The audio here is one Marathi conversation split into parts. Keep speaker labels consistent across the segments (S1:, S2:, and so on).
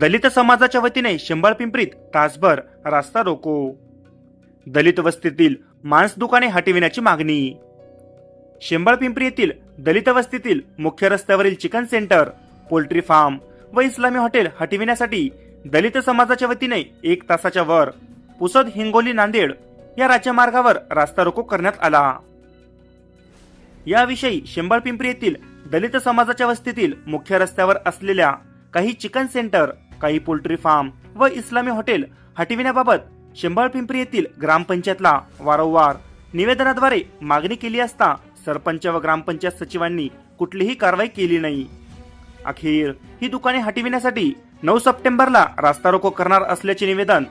S1: दलित समाजाच्या वतीने शेंबाळ पिंपरीत तासभर रास्ता रोको. दलित वस्तीतील मांस दुकाने हटविण्याची मागणी. शेंबाळ पिंपरी येथील दलित वस्तीतील मुख्य रस्त्यावरील चिकन सेंटर पोल्ट्री फार्म व इस्लामी हॉटेल हटविण्यासाठी दलित समाजाच्या वतीने एक तासाच्या वर पुसद हिंगोली नांदेड या राज्यमार्गावर रास्ता रोको करण्यात आला. याविषयी शेंबाळ पिंपरी येथील दलित समाजाच्या वस्तीतील मुख्य रस्त्यावर असलेल्या काही चिकन सेंटर काही पोल्ट्री फार्म व इस्लामी हॉटेल हटविण्याबाबत शेंबाळ पिंपरी येथील ग्रामपंचायतला वारंवार निवेदनाद्वारे मागणी केली असता सरपंच व ग्रामपंचायत सचिवांनी कुठलीही कारवाई केली नाही. अखेर ही दुकाने हटविण्यासाठी नऊ सप्टेंबरला रास्ता रोको करणार असल्याचे निवेदन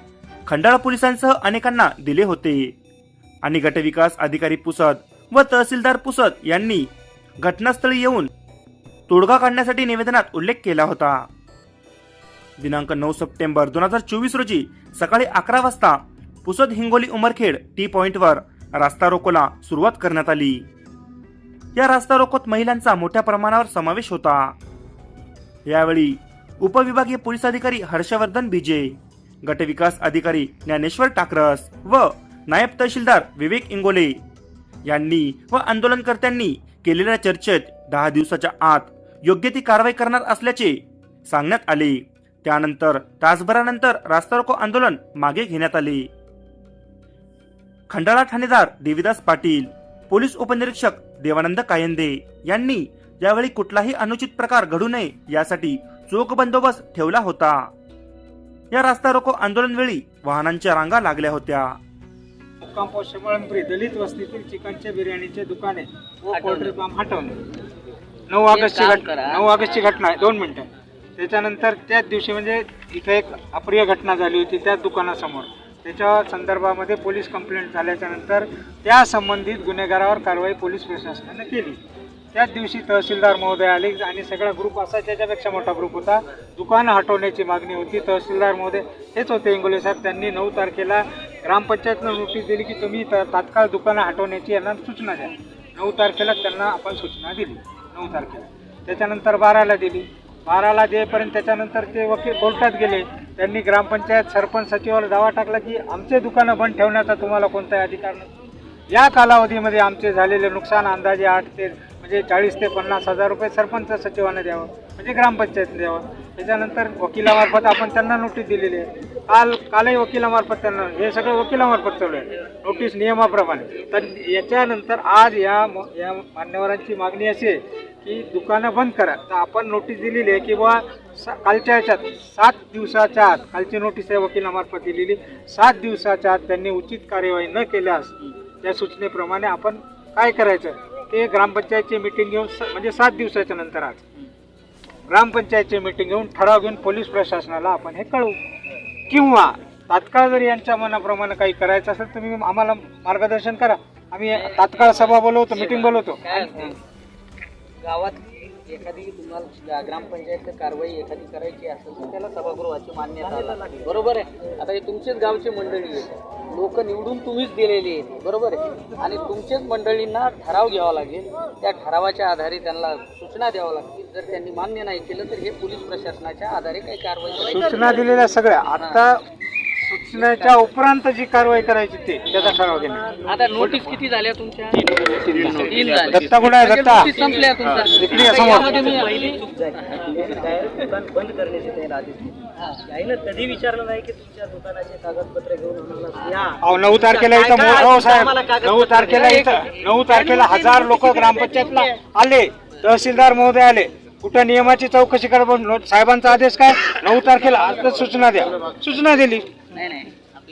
S1: खंडाळा पोलिसांसह अनेकांना दिले होते. आणि गटविकास अधिकारी पुसद व तहसीलदार पुसद यांनी घटनास्थळी येऊन तोडगा काढण्यासाठी निवेदनात उल्लेख केला होता. दिनांक नऊ सप्टेंबर दोन हजार चोवीस रोजी सकाळी अकरा वाजता पुसद हिंगोली उमरखेड टी पॉइंटवर रास्ता रोकोला सुरुवात करण्यात आली. या रास्ता रोकोत महिलांचा मोठ्या प्रमाणावर समावेश होता. यावेळी उपविभागीय पोलीस अधिकारी हर्षवर्धन बिजे गटविकास अधिकारी ज्ञानेश्वर टाकरस व नायब तहसीलदार विवेक इंगोले यांनी व आंदोलनकर्त्यांनी केलेल्या चर्चेत दहा दिवसाच्या आत योग्य ती कारवाई करणार असल्याचे सांगण्यात आले. त्यानंतर तासभरानंतर रास्ता रोको आंदोलन मागे घेण्यात आले. खंडाळा ठाणेदार देविदास पाटील पोलीस उपनिरीक्षक देवानंद कायंदे यांनी यावेळी कुठलाही अनुचित प्रकार घडू नये यासाठी चोख बंदोबस्त ठेवला होता. या रास्ता रोको आंदोलन वेळी वाहनांच्या रांगा लागल्या होत्या.
S2: मुक्काम पोस्ट शेमळंबरी दलित वस्तीतील चिकनच्या बिर्याणीचे दुकाने व पोल्ट्री फार्म हटवणे नऊ ऑगस्टची घटना. नऊ ऑगस्टची घटना आहे. दोन मिनिटं. त्याच्यानंतर त्याच दिवशी म्हणजे इथं एक अप्रिय घटना झाली होती त्याच दुकानासमोर. त्याच्या संदर्भामध्ये पोलीस कंप्लेंट झाल्याच्यानंतर त्या संबंधित गुन्हेगारावर कारवाई पोलीस प्रशासनानं केली. त्याच दिवशी तहसीलदार महोदय आले आणि सगळा ग्रुप असा त्याच्यापेक्षा मोठा ग्रुप होता दुकानं हटवण्याची मागणी होती. तहसीलदार महोदय हेच होते इंगोले साहेब त्यांनी नऊ तारखेला ग्रामपंचायतनं नोटीस दिली की तुम्ही त- तात्काळ दुकानं हटवण्याची यांना सूचना द्या. नऊ तारखेला त्यांना आपण सूचना दिली. नऊ तारखेला. त्याच्यानंतर बाराला दिली. बाराला देईपर्यंत त्याच्यानंतर ते वकील कोर्टात गेले त्यांनी ग्रामपंचायत सरपंच सचिवाला दावा टाकला की आमचे दुकानं बंद ठेवण्याचा तुम्हाला कोणताही अधिकार नसतो या कालावधीमध्ये आमचे झालेले नुकसान अंदाजे आठ ते म्हणजे चाळीस ते पन्नास हजार रुपये सरपंच सचिवाने द्यावं म्हणजे ग्रामपंचायतने द्यावं. त्याच्यानंतर वकिलामार्फत आपण त्यांना नोटीस दिलेली आहे. काल कालही वकिलामार्फत त्यांना हे सगळं वकिलामार्फत चालू आहे. नोटीस नियमाप्रमाणे. तर याच्यानंतर आज या म- या मान्यवरांची मागणी अशी आहे की दुकानं बंद करा. तर आपण नोटीस दिलेली आहे की बुवा सा कालच्या ह्याच्यात सात दिवसाच्या आत कालची नोटीस आहे वकिलामार्फत दिलेली सात दिवसाच्या आत त्यांनी उचित कार्यवाही न केल्यास त्या सूचनेप्रमाणे आपण काय करायचं? ते ग्रामपंचायतची मिटिंग घेऊन स- म्हणजे सात दिवसाच्या नंतर आज. ग्रामपंचायतची मिटिंग घेऊन ठराव घेऊन पोलीस प्रशासनाला आपण हे कळवू. किंवा तात्काळ जर यांच्या मनाप्रमाणे काही करायचं असेल तुम्ही आम्हाला मार्गदर्शन करा. आम्ही तात्काळ सभा बोलवतो मिटिंग बोलवतो.
S3: गावात एखादी तुम्हाला ग्रामपंचायत कारवाई एखादी करायची असेल तर त्याला सभागृहाची मान्यता. बरोबर आहे? आता हे तुमचेच गावची मंडळी आहे लोक निवडून तुम्हीच दिलेली आहे बरोबर आहे? आणि तुमचेच मंडळींना ठराव घ्यावा लागेल. त्या ठरावाच्या आधारे त्यांना सूचना द्याव्या लागतील. जर त्यांनी मान्य नाही केलं तर हे पोलीस प्रशासनाच्या आधारे काही कारवाई.
S2: सूचना दिलेल्या सगळ्या. आता सूचनेच्या उपरांत जी कारवाई करायची ते त्याचा ठराव घेणे
S3: आता नोटीस किती झाल्या तुमच्या? तीन झाल्या.
S2: दत्ता कुठे आहे? दत्ता
S3: नोटीस संपल्या तुमच्या
S2: इकडे या
S3: आता
S2: समोर.
S3: यामध्ये मी
S4: दुकान बंद करण्याचे त्याला आदेश दिले. त्याईनं कधी विचारलं नाही की तुमच्या दुकानाचे कागदपत्र घेऊन आम्हाला या.
S2: अहो नऊ तारखेला इथं
S4: काय- काय
S2: मो- हो साहेब.
S4: कागदपत्र
S2: नऊ तारखेला इथं नऊ तारखेला हजार लोक ग्रामपंचायतला आले. तहसीलदार महोदय आले. कुठं नियमाची चौकशी करा पण नो- साहेबांचा आदेश काय? नऊ तारखेला आजच सूचना द्या. सूचना दिली.
S3: planning.